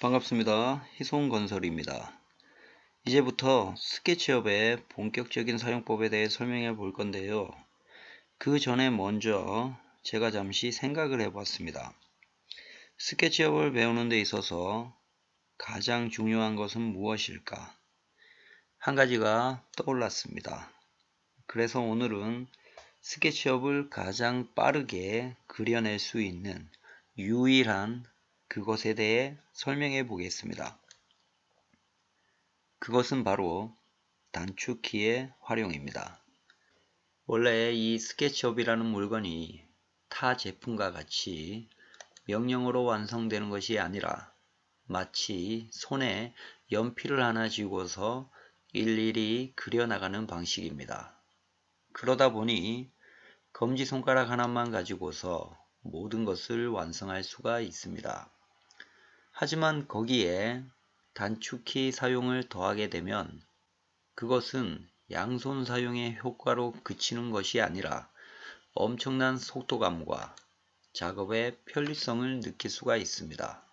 반갑습니다. 희송건설입니다. 이제부터 스케치업의 본격적인 사용법에 대해 설명해 볼 건데요. 그 전에 먼저 제가 잠시 생각을 해 봤습니다. 스케치업을 배우는 데 있어서 가장 중요한 것은 무엇일까? 한 가지가 떠올랐습니다. 그래서 오늘은 스케치업을 가장 빠르게 그려낼 수 있는 유일한 그것에 대해 설명해 보겠습니다. 그것은 바로 단축키의 활용입니다. 원래 이 스케치업이라는 물건이 타 제품과 같이 명령어로 완성되는 것이 아니라 마치 손에 연필을 하나 쥐고서 일일이 그려나가는 방식입니다. 그러다 보니 검지손가락 하나만 가지고서 모든 것을 완성할 수가 있습니다. 하지만 거기에 단축키 사용을 더하게 되면 그것은 양손 사용의 효과로 그치는 것이 아니라 엄청난 속도감과 작업의 편리성을 느낄 수가 있습니다.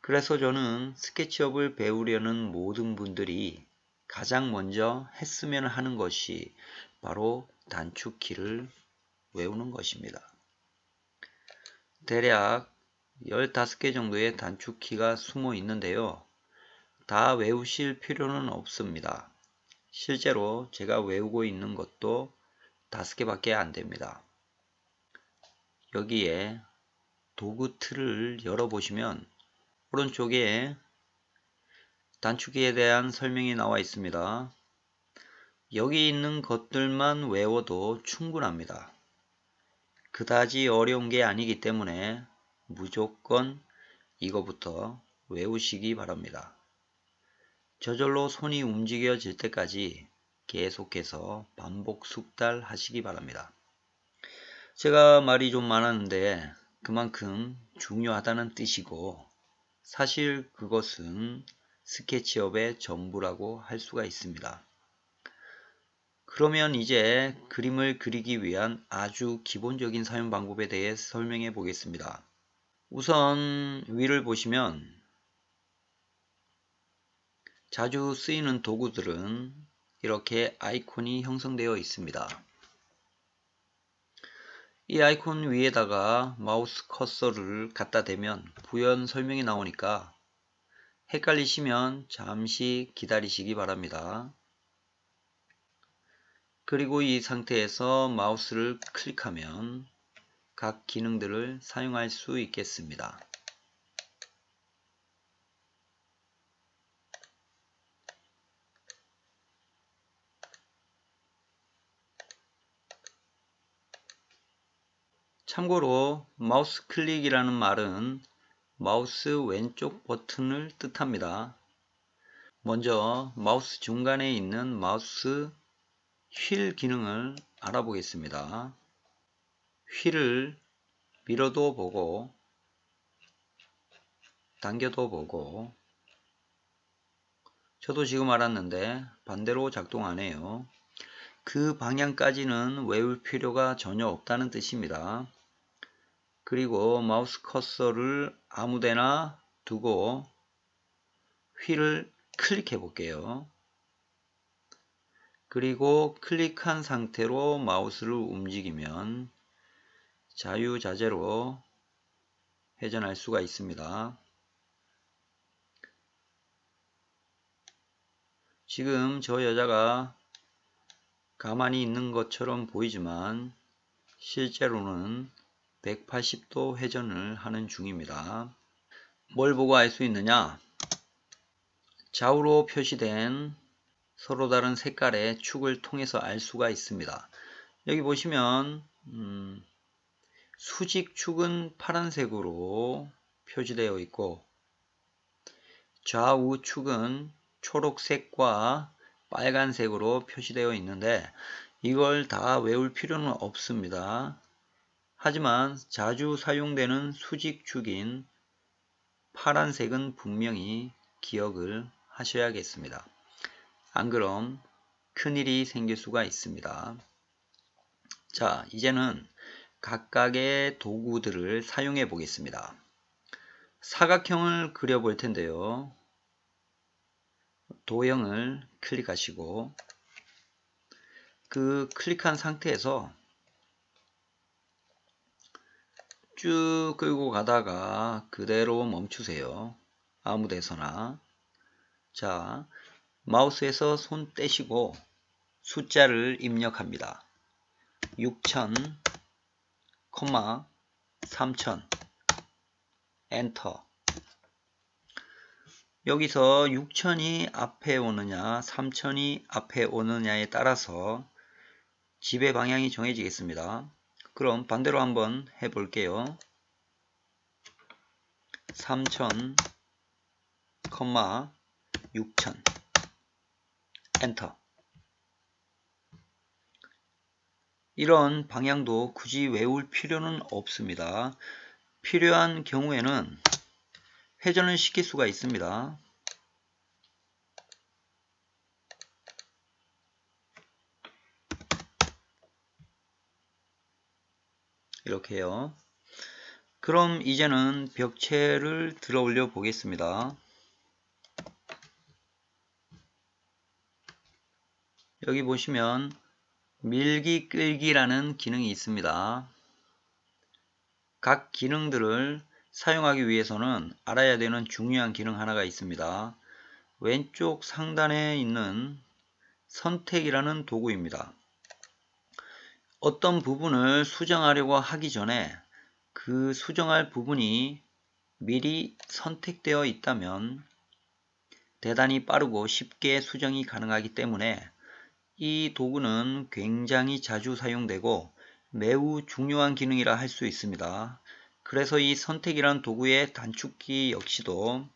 그래서 저는 스케치업을 배우려는 모든 분들이 가장 먼저 했으면 하는 것이 바로 단축키를 외우는 것입니다. 대략 15개 정도의 단축키가 숨어 있는데요. 다 외우실 필요는 없습니다. 실제로 제가 외우고 있는 것도 5개밖에 안 됩니다. 여기에 도구 틀을 열어보시면 오른쪽에 단축키에 대한 설명이 나와 있습니다. 여기 있는 것들만 외워도 충분합니다. 그다지 어려운 게 아니기 때문에 무조건 이거부터 외우시기 바랍니다. 저절로 손이 움직여질 때까지 계속해서 반복 숙달 하시기 바랍니다. 제가 말이 좀 많았는데 그만큼 중요하다는 뜻이고 사실 그것은 스케치업의 전부라고 할 수가 있습니다. 그러면 이제 그림을 그리기 위한 아주 기본적인 사용 방법에 대해 설명해 보겠습니다. 우선 위를 보시면 자주 쓰이는 도구들은 이렇게 아이콘이 형성되어 있습니다. 이 아이콘 위에다가 마우스 커서를 갖다 대면 부연 설명이 나오니까 헷갈리시면 잠시 기다리시기 바랍니다. 그리고 이 상태에서 마우스를 클릭하면 각 기능들을 사용할 수 있겠습니다. 참고로 마우스 클릭이라는 말은 마우스 왼쪽 버튼을 뜻합니다. 먼저 마우스 중간에 있는 마우스 휠 기능을 알아보겠습니다. 휠을 밀어도 보고 당겨도 보고 저도 지금 알았는데 반대로 작동하네요. 그 방향까지는 외울 필요가 전혀 없다는 뜻입니다. 그리고 마우스 커서를 아무데나 두고 휠을 클릭해 볼게요. 그리고 클릭한 상태로 마우스를 움직이면 자유자재로 회전할 수가 있습니다. 지금 저 여자가 가만히 있는 것처럼 보이지만 실제로는 180도 회전을 하는 중입니다. 뭘 보고 알 수 있느냐? 좌우로 표시된 서로 다른 색깔의 축을 통해서 알 수가 있습니다. 여기 보시면 음, 수직축은 파란색으로 표시되어 있고 좌우축은 초록색과 빨간색으로 표시되어 있는데 이걸 다 외울 필요는 없습니다. 하지만 자주 사용되는 수직축인 파란색은 분명히 기억을 하셔야겠습니다. 안 그럼 큰일이 생길 수가 있습니다. 자, 이제는 각각의 도구들을 사용해 보겠습니다. 사각형을 그려 볼 텐데요. 도형을 클릭하시고 그 클릭한 상태에서 쭉 끌고 가다가 그대로 멈추세요. 아무 데서나. 자, 마우스에서 손 떼시고 숫자를 입력합니다. 6000, 3000 엔터 여기서 6000이 앞에 오느냐 3000이 앞에 오느냐에 따라서 지배 방향이 정해지겠습니다. 그럼 반대로 한번 해볼게요. 3000, 6000 엔터 이런 방향도 굳이 외울 필요는 없습니다. 필요한 경우에는 회전을 시킬 수가 있습니다. 이렇게요. 그럼 이제는 벽체를 들어 올려 보겠습니다. 여기 보시면 밀기 끌기라는 기능이 있습니다. 각 기능들을 사용하기 위해서는 알아야 되는 중요한 기능 하나가 있습니다. 왼쪽 상단에 있는 선택이라는 도구입니다. 어떤 부분을 수정하려고 하기 전에 그 수정할 부분이 미리 선택되어 있다면 대단히 빠르고 쉽게 수정이 가능하기 때문에 이 도구는 굉장히 자주 사용되고 매우 중요한 기능이라 할 수 있습니다. 그래서 이 선택이란 도구의 단축키 역시도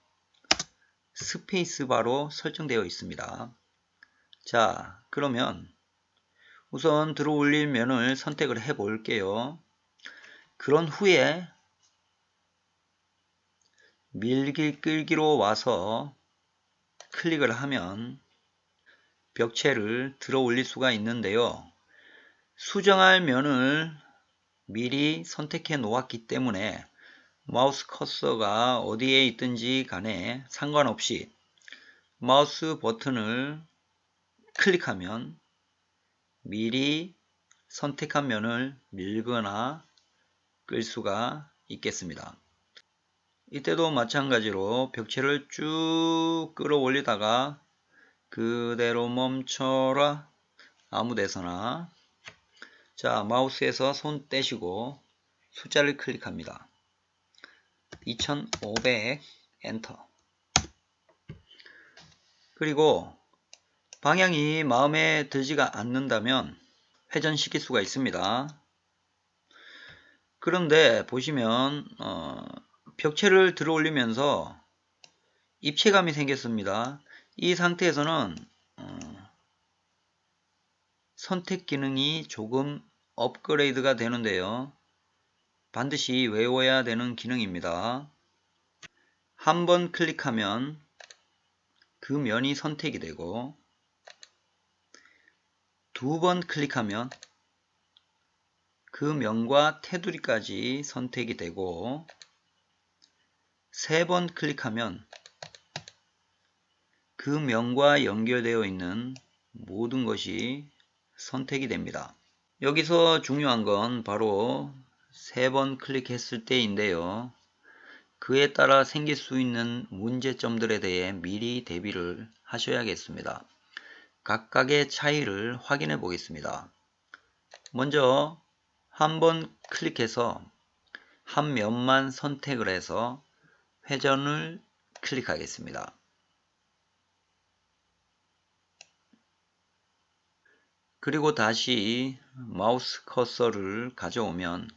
스페이스바로 설정되어 있습니다. 자, 그러면 우선 들어 올릴 면을 선택을 해 볼게요. 그런 후에 밀기 끌기로 와서 클릭을 하면 벽체를 들어 올릴 수가 있는데요. 수정할 면을 미리 선택해 놓았기 때문에 마우스 커서가 어디에 있든지 간에 상관없이 마우스 버튼을 클릭하면 미리 선택한 면을 밀거나 끌 수가 있겠습니다. 이때도 마찬가지로 벽체를 쭉 끌어올리다가 그대로 멈춰라. 아무 데서나. 자 마우스에서 손 떼시고 숫자를 클릭합니다. 2500 엔터. 그리고 방향이 마음에 들지가 않는다면 회전시킬 수가 있습니다. 그런데 보시면 어, 벽체를 들어 올리면서 입체감이 생겼습니다 이 상태에서는 어, 선택 기능이 조금 업그레이드가 되는데요. 반드시 외워야 되는 기능입니다. 한번 클릭하면 그 면이 선택이 되고 두 번 클릭하면 그 면과 테두리까지 선택이 되고 세 번 클릭하면 그 면과 연결되어 있는 모든 것이 선택이 됩니다. 여기서 중요한 건 바로 세 번 클릭했을 때인데요. 그에 따라 생길 수 있는 문제점들에 대해 미리 대비를 하셔야겠습니다. 각각의 차이를 확인해 보겠습니다. 먼저 한 번 클릭해서 한 면만 선택을 해서 회전을 클릭하겠습니다. 그리고 다시 마우스 커서를 가져오면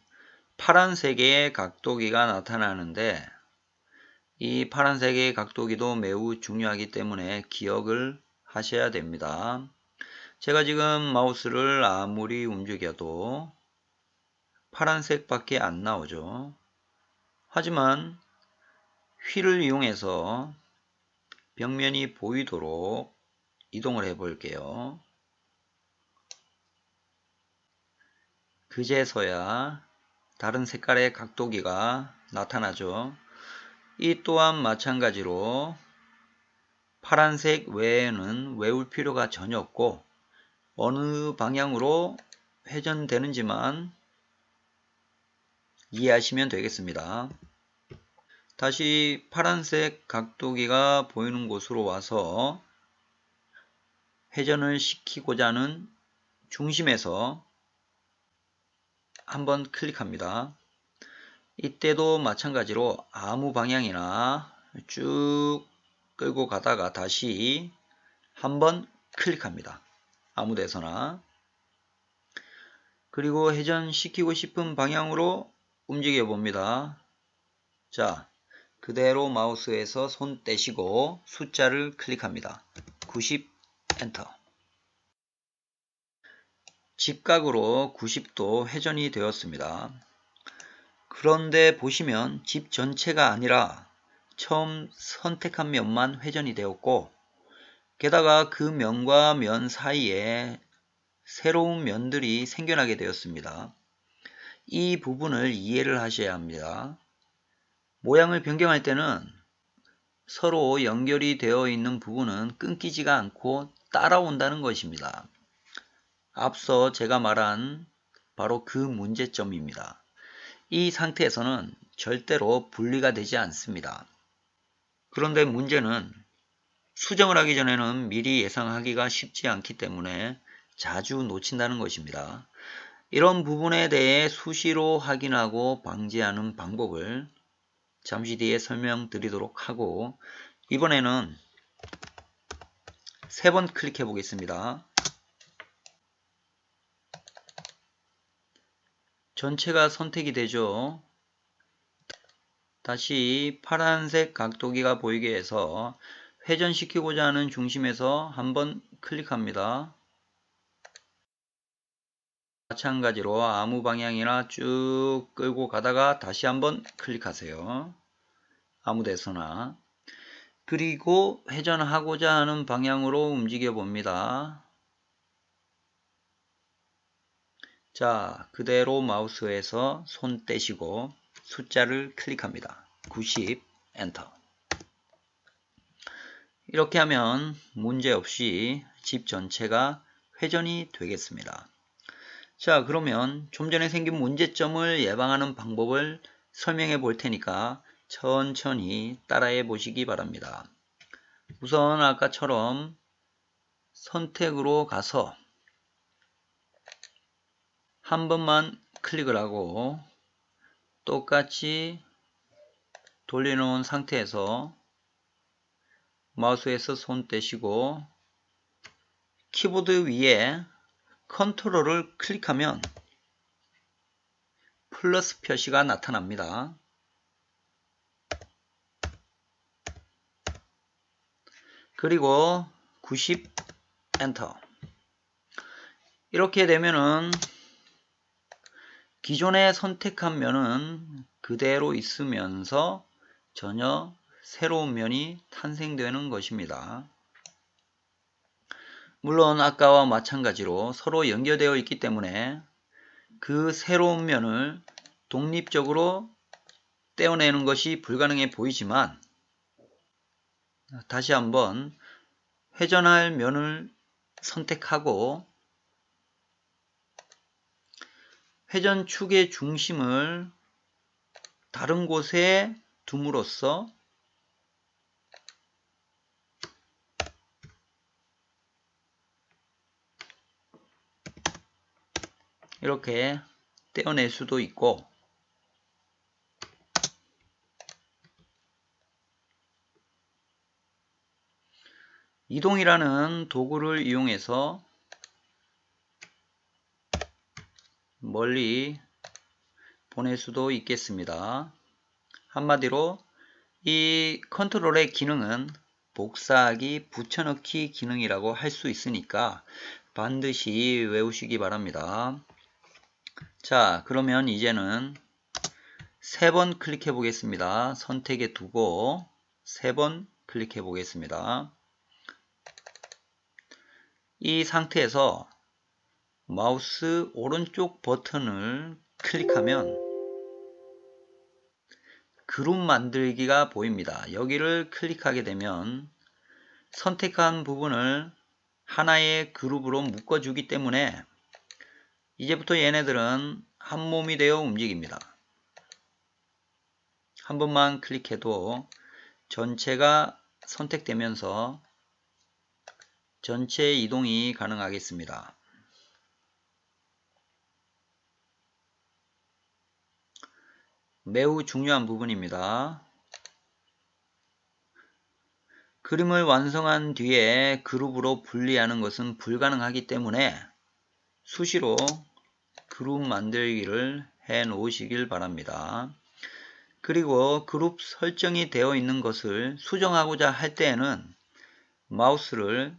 파란색의 각도기가 나타나는데 이 파란색의 각도기도 매우 중요하기 때문에 기억을 하셔야 됩니다. 제가 지금 마우스를 아무리 움직여도 파란색밖에 안 나오죠. 하지만 휠을 이용해서 벽면이 보이도록 이동을 해 볼게요. 그제서야 다른 색깔의 각도기가 나타나죠. 이 또한 마찬가지로 파란색 외에는 외울 필요가 전혀 없고 어느 방향으로 회전되는지만 이해하시면 되겠습니다. 다시 파란색 각도기가 보이는 곳으로 와서 회전을 시키고자 하는 중심에서 한번 클릭합니다. 이때도 마찬가지로 아무 방향이나 쭉 끌고 가다가 다시 한번 클릭합니다. 아무 데서나 그리고 회전시키고 싶은 방향으로 움직여 봅니다. 자, 그대로 마우스에서 손 떼시고 숫자를 클릭합니다. 90 엔터 직각으로 90도 회전이 되었습니다. 그런데 보시면 집 전체가 아니라 처음 선택한 면만 회전이 되었고 게다가 그 면과 면 사이에 새로운 면들이 생겨나게 되었습니다. 이 부분을 이해를 하셔야 합니다. 모양을 변경할 때는 서로 연결이 되어 있는 부분은 끊기지가 않고 따라온다는 것입니다. 앞서 제가 말한 바로 그 문제점입니다. 이 상태에서는 절대로 분리가 되지 않습니다. 그런데 문제는 수정을 하기 전에는 미리 예상하기가 쉽지 않기 때문에 자주 놓친다는 것입니다. 이런 부분에 대해 수시로 확인하고 방지하는 방법을 잠시 뒤에 설명드리도록 하고 이번에는 세 번 클릭해 보겠습니다. 전체가 선택이 되죠. 다시 파란색 각도기가 보이게 해서 회전시키고자 하는 중심에서 한번 클릭합니다. 마찬가지로 아무 방향이나 쭉 끌고 가다가 다시 한번 클릭하세요. 아무 데서나. 그리고 회전하고자 하는 방향으로 움직여 봅니다. 자, 그대로 마우스에서 손 떼시고 숫자를 클릭합니다. 90 엔터. 이렇게 하면 문제없이 집 전체가 회전이 되겠습니다. 자 그러면 좀 전에 생긴 문제점을 예방하는 방법을 설명해 볼 테니까 천천히 따라해 보시기 바랍니다. 우선 아까처럼 선택으로 가서 한 번만 클릭을 하고 똑같이 돌려놓은 상태에서 마우스에서 손 떼시고 키보드 위에 컨트롤을 클릭하면 플러스 표시가 나타납니다. 그리고 90 엔터 이렇게 되면은 기존에 선택한 면은 그대로 있으면서 전혀 새로운 면이 탄생되는 것입니다. 물론 아까와 마찬가지로 서로 연결되어 있기 때문에 그 새로운 면을 독립적으로 떼어내는 것이 불가능해 보이지만 다시 한번 회전할 면을 선택하고 회전축의 중심을 다른 곳에 둠으로써 이렇게 떼어낼 수도 있고 이동이라는 도구를 이용해서 멀리 보낼 수도 있겠습니다. 한마디로 이 컨트롤의 기능은 복사하기, 붙여넣기 기능이라고 할 수 있으니까 반드시 외우시기 바랍니다. 자 그러면 이제는 세 번 클릭해 보겠습니다. 선택에 두고 세 번 클릭해 보겠습니다. 이 상태에서 마우스 오른쪽 버튼을 클릭하면 그룹 만들기가 보입니다. 여기를 클릭하게 되면 선택한 부분을 하나의 그룹으로 묶어주기 때문에 이제부터 얘네들은 한 몸이 되어 움직입니다. 한 번만 클릭해도 전체가 선택되면서 전체 이동이 가능하겠습니다. 매우 중요한 부분입니다. 그림을 완성한 뒤에 그룹으로 분리하는 것은 불가능하기 때문에 수시로 그룹 만들기를 해 놓으시길 바랍니다. 그리고 그룹 설정이 되어 있는 것을 수정하고자 할 때에는 마우스를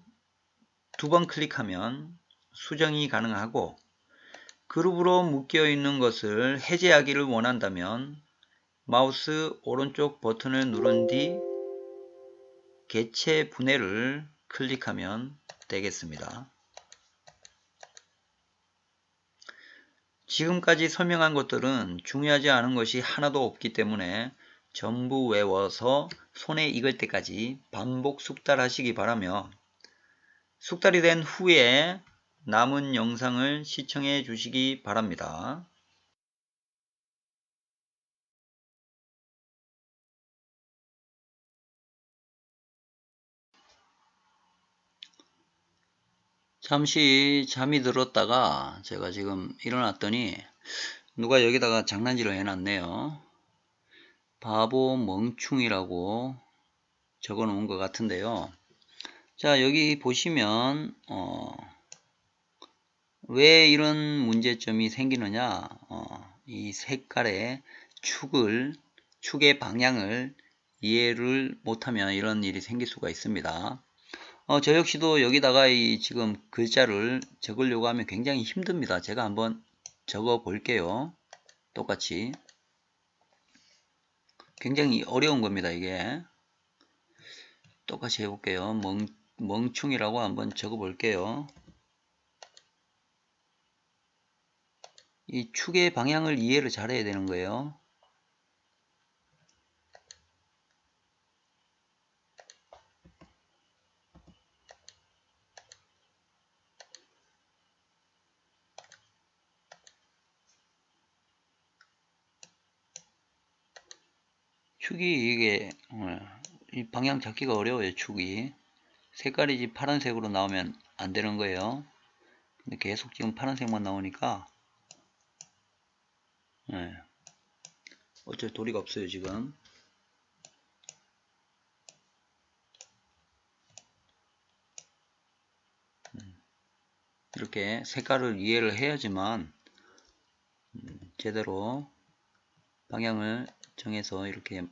두 번 클릭하면 수정이 가능하고 그룹으로 묶여 있는 것을 해제하기를 원한다면 마우스 오른쪽 버튼을 누른 뒤 개체 분해를 클릭하면 되겠습니다. 지금까지 설명한 것들은 중요하지 않은 것이 하나도 없기 때문에 전부 외워서 손에 익을 때까지 반복 숙달하시기 바라며 숙달이 된 후에 남은 영상을 시청해 주시기 바랍니다. 잠시 잠이 들었다가 제가 지금 일어났더니 누가 여기다가 장난질을 해놨네요. 바보 멍충이라고 적어 놓은 것 같은데요. 자 여기 보시면 어, 왜 이런 문제점이 생기느냐 어, 이 색깔의 축을 축의 방향을 이해를 못하면 이런 일이 생길 수가 있습니다. 어, 저 역시도 여기다가 이 지금 글자를 적으려고 하면 굉장히 힘듭니다. 제가 한번 적어 볼게요. 똑같이. 굉장히 어려운 겁니다, 이게. 똑같이 해볼게요. 멍, 멍충이라고 한번 적어 볼게요. 이 축의 방향을 이해를 잘해야 되는 거예요. 축이 이게 어, 이 방향 잡기가 어려워요 축이 색깔이 파란색으로 나오면 안 되는 거예요 근데 계속 지금 파란색만 나오니까 네. 어쩔 도리가 없어요 지금 음. 이렇게 색깔을 이해를 해야지만 음, 제대로 방향을 정해서 이렇게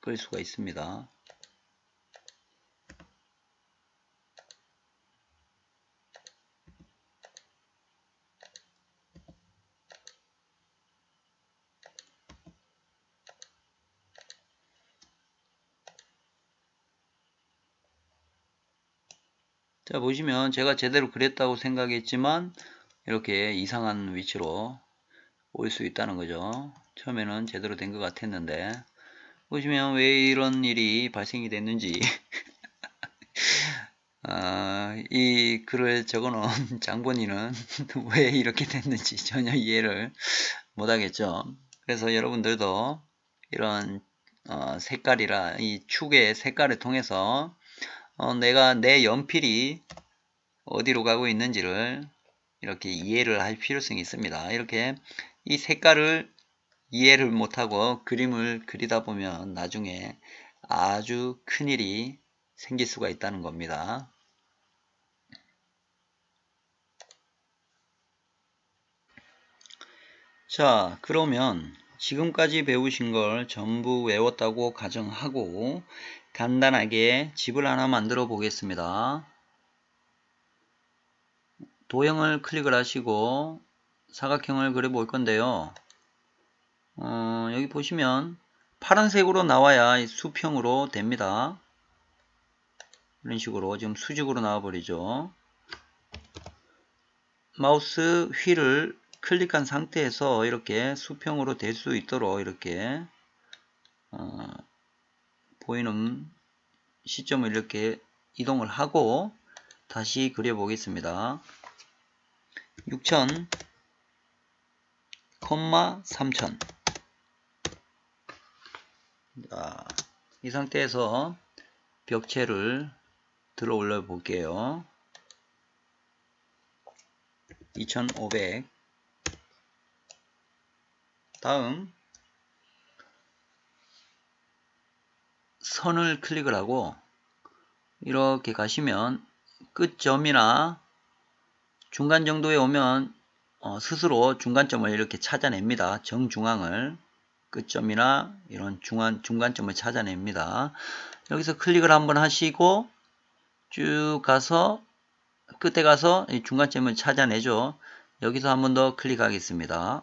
끌 수가 있습니다. 자 보시면 제가 제대로 그렸다고 생각했지만 이렇게 이상한 위치로 올 수 있다는 거죠. 처음에는 제대로 된 것 같았는데 보시면 왜 이런 일이 발생이 됐는지 아, 이 글을 적어 놓은 장본인은 왜 이렇게 됐는지 전혀 이해를 못하겠죠. 그래서 여러분들도 이런 어, 색깔이라 이 축의 색깔을 통해서 어, 내가 내 연필이 어디로 가고 있는지를 이렇게 이해를 할 필요성이 있습니다. 이렇게 이 색깔을 이해를 못하고 그림을 그리다 보면 나중에 아주 큰일이 생길 수가 있다는 겁니다. 자 그러면 지금까지 배우신 걸 전부 외웠다고 가정하고 간단하게 집을 하나 만들어 보겠습니다. 도형을 클릭을 하시고 사각형을 그려 볼 건데요. 어, 여기 보시면 파란색으로 나와야 수평으로 됩니다. 이런 식으로 지금 수직으로 나와 버리죠. 마우스 휠을 클릭한 상태에서 이렇게 수평으로 될 수 있도록 이렇게 어, 보이는 시점을 이렇게 이동을 하고 다시 그려보겠습니다. 6000, 3000 자, 이 상태에서 벽체를 들어 올려 볼게요. 2500 다음 선을 클릭을 하고 이렇게 가시면 끝점이나 중간 정도에 오면 어, 스스로 중간점을 이렇게 찾아냅니다. 정중앙을 끝점이나 이런 중간, 중간점을 찾아냅니다. 여기서 클릭을 한번 하시고 쭉 가서 끝에 가서 중간점을 찾아내죠. 여기서 한번 더 클릭하겠습니다.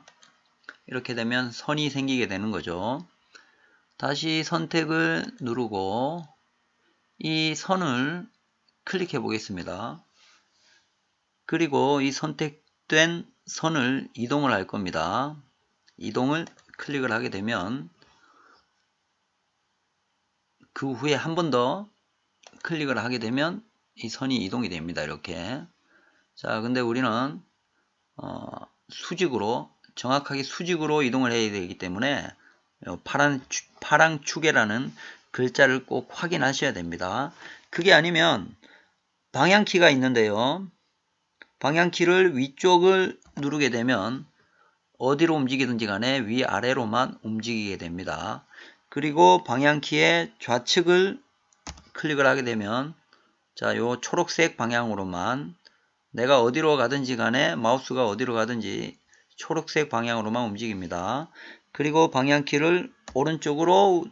이렇게 되면 선이 생기게 되는 거죠. 다시 선택을 누르고 이 선을 클릭해 보겠습니다. 그리고 이 선택된 선을 이동을 할 겁니다. 이동을 클릭을 하게 되면 그 후에 한 번 더 클릭을 하게 되면 이 선이 이동이 됩니다. 이렇게. 자, 근데 우리는 어, 수직으로 정확하게 수직으로 이동을 해야 되기 때문에 파란 파랑 축에라는 글자를 꼭 확인하셔야 됩니다. 그게 아니면 방향키가 있는데요. 방향키를 위쪽을 누르게 되면 어디로 움직이든지 간에 위아래로만 움직이게 됩니다. 그리고 방향키의 좌측을 클릭을 하게 되면 자, 요 초록색 방향으로만 내가 어디로 가든지 간에 마우스가 어디로 가든지 초록색 방향으로만 움직입니다. 그리고 방향키를 오른쪽으로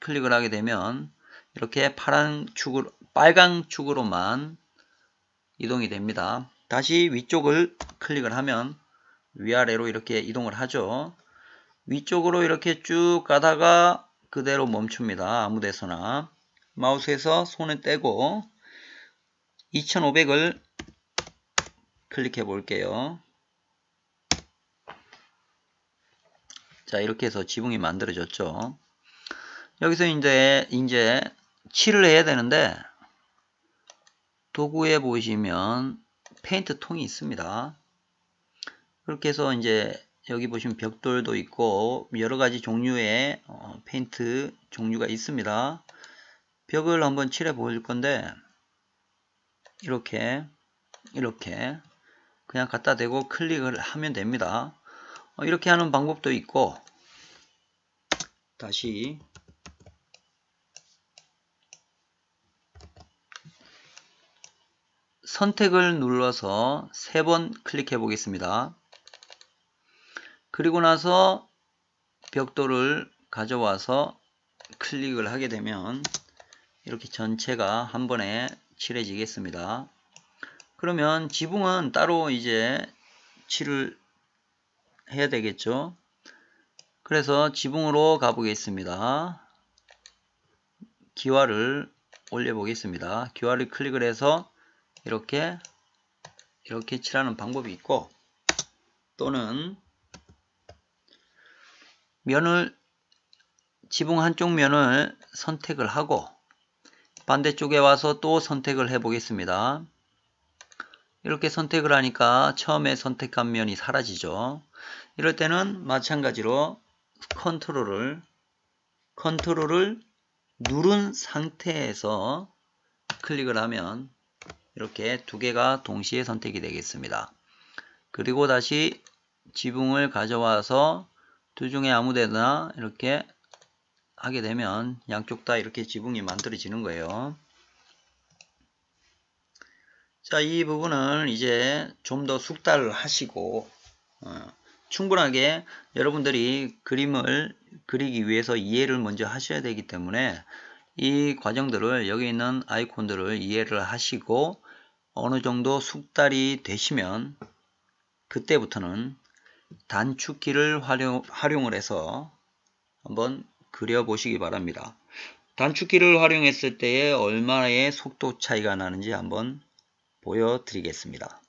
클릭을 하게 되면 이렇게 파란 축으로 빨강 축으로만 이동이 됩니다. 다시 위쪽을 클릭을 하면 위아래로 이렇게 이동을 하죠. 위쪽으로 이렇게 쭉 가다가 그대로 멈춥니다. 아무 데서나 마우스에서 손을 떼고 2500을 클릭해 볼게요. 자 이렇게 해서 지붕이 만들어졌죠. 여기서 이제 이제 칠을 해야 되는데 도구에 보시면 페인트 통이 있습니다. 그렇게 해서 이제 여기 보시면 벽돌도 있고 여러 가지 종류의 어, 페인트 종류가 있습니다. 벽을 한번 칠해 보일 건데 이렇게 이렇게 그냥 갖다 대고 클릭을 하면 됩니다. 어, 이렇게 하는 방법도 있고 다시 선택을 눌러서 세 번 클릭해 보겠습니다. 그리고 나서 벽돌을 가져와서 클릭을 하게 되면 이렇게 전체가 한 번에 칠해지겠습니다. 그러면 지붕은 따로 이제 칠을 해야 되겠죠. 그래서 지붕으로 가보겠습니다. 기와를 올려 보겠습니다. 기와를 클릭을 해서 이렇게 이렇게 칠하는 방법이 있고 또는 면을 지붕 한쪽 면을 선택을 하고 반대쪽에 와서 또 선택을 해 보겠습니다. 이렇게 선택을 하니까 처음에 선택한 면이 사라지죠. 이럴 때는 마찬가지로 컨트롤을 컨트롤을 누른 상태에서 클릭을 하면 이렇게 두 개가 동시에 선택이 되겠습니다. 그리고 다시 지붕을 가져와서 두 중에 아무 데나 이렇게 하게 되면 양쪽 다 이렇게 지붕이 만들어지는 거예요. 자, 이 부분을 이제 좀 더 숙달을 하시고 어, 충분하게 여러분들이 그림을 그리기 위해서 이해를 먼저 하셔야 되기 때문에 이 과정들을 여기 있는 아이콘들을 이해를 하시고 어느 정도 숙달이 되시면 그때부터는 단축키를 활용, 활용을 해서 한번 그려보시기 바랍니다. 단축키를 활용했을 때에 얼마의 속도 차이가 나는지 한번 보여드리겠습니다.